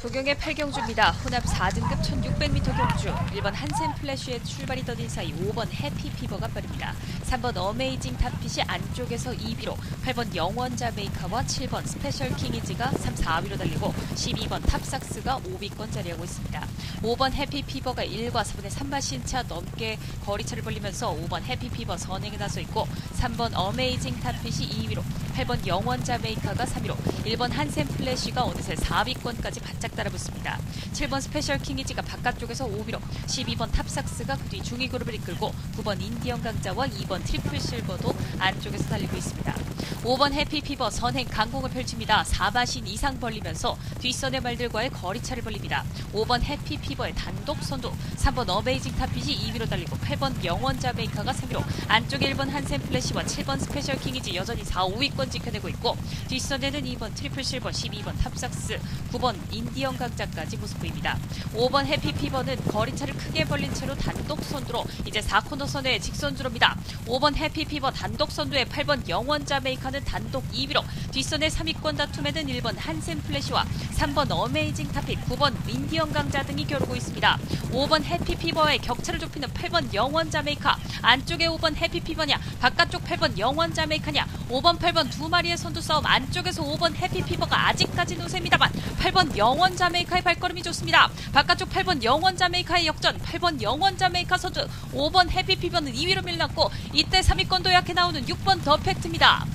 부경의 8경주입니다. 혼합 4등급 1600m 경주. 1번 한샘 플래쉬의 출발이 더딘 사이 5번 해피 피버가 빠릅니다. 3번 어메이징 탑핏이 안쪽에서 2위로 8번 영원 자메이카와 7번 스페셜 킹이즈가 3, 4위로 달리고 12번 탑삭스가 5위권 자리하고 있습니다. 5번 해피 피버가 1과 4분의 3마신차 넘게 거리차를 벌리면서 5번 해피 피버 선행에 나서 있고 3번 어메이징 탑핏이 2위로 8번 영원 자메이카가 3위로 1번 한샘 플래쉬가 어느새 4위권까지 바짝 따라붙습니다. 7번 스페셜 킹이지가 바깥쪽에서 5위로 12번 탑삭스가 그 뒤 중위 그룹을 이끌고 9번 인디언 강자와 2번 트리플 실버도 안쪽에서 달리고 있습니다. 5번 해피피버 선행 강공을 펼칩니다. 4마신 이상 벌리면서 뒷선의 말들과의 거리차를 벌립니다. 5번 해피피버의 단독 선두 3번 어메이징 탑핏이 2위로 달리고 8번 영원 자메이카가 3위로 안쪽에 1번 한샘 플래시와 7번 스페셜 킹이지 여전히 4, 5위권 지켜내고 있고 뒷선에는 2번 트리플 실버 12번 탑삭스 9번 인디 언 강자까지 모습 보입니다. 5번 해피피버는 거리차를 크게 벌린 채로 단독 선두로 이제 4코너 선에 직선주로입니다. 5번 해피피버 단독 선두에 8번 영원 자메이카는 단독 2위로 뒷선의 3위권 다툼에는 1번 한샘 플래시와 3번 어메이징 타핏 9번 인디언 강자 등이 겨루고 있습니다. 5번 해피피버의 격차를 좁히는 8번 영원 자메이카 안쪽에 5번 해피피버냐 바깥쪽 8번 영원 자메이카냐 5번 8번 두 마리의 선두 싸움 안쪽에서 5번 해피피버가 아직까지 노세입니다만 8번 영원 자메이카의 발걸음이 좋습니다. 바깥쪽 8번 영원 자메이카의 역전 8번 영원 자메이카 선수 5번 해피피버는 2위로 밀렸고 이때 3위권 도약해 나오는 6번 더 팩트입니다.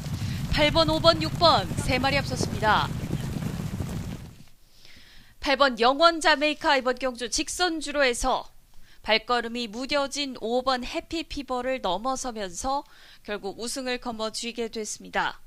8번, 5번, 6번 세 마리 앞섰습니다. 8번 영원 자메이카 이번 경주 직선 주로에서 발걸음이 무뎌진 5번 해피피버를 넘어서면서 결국 우승을 거머쥐게 됐습니다.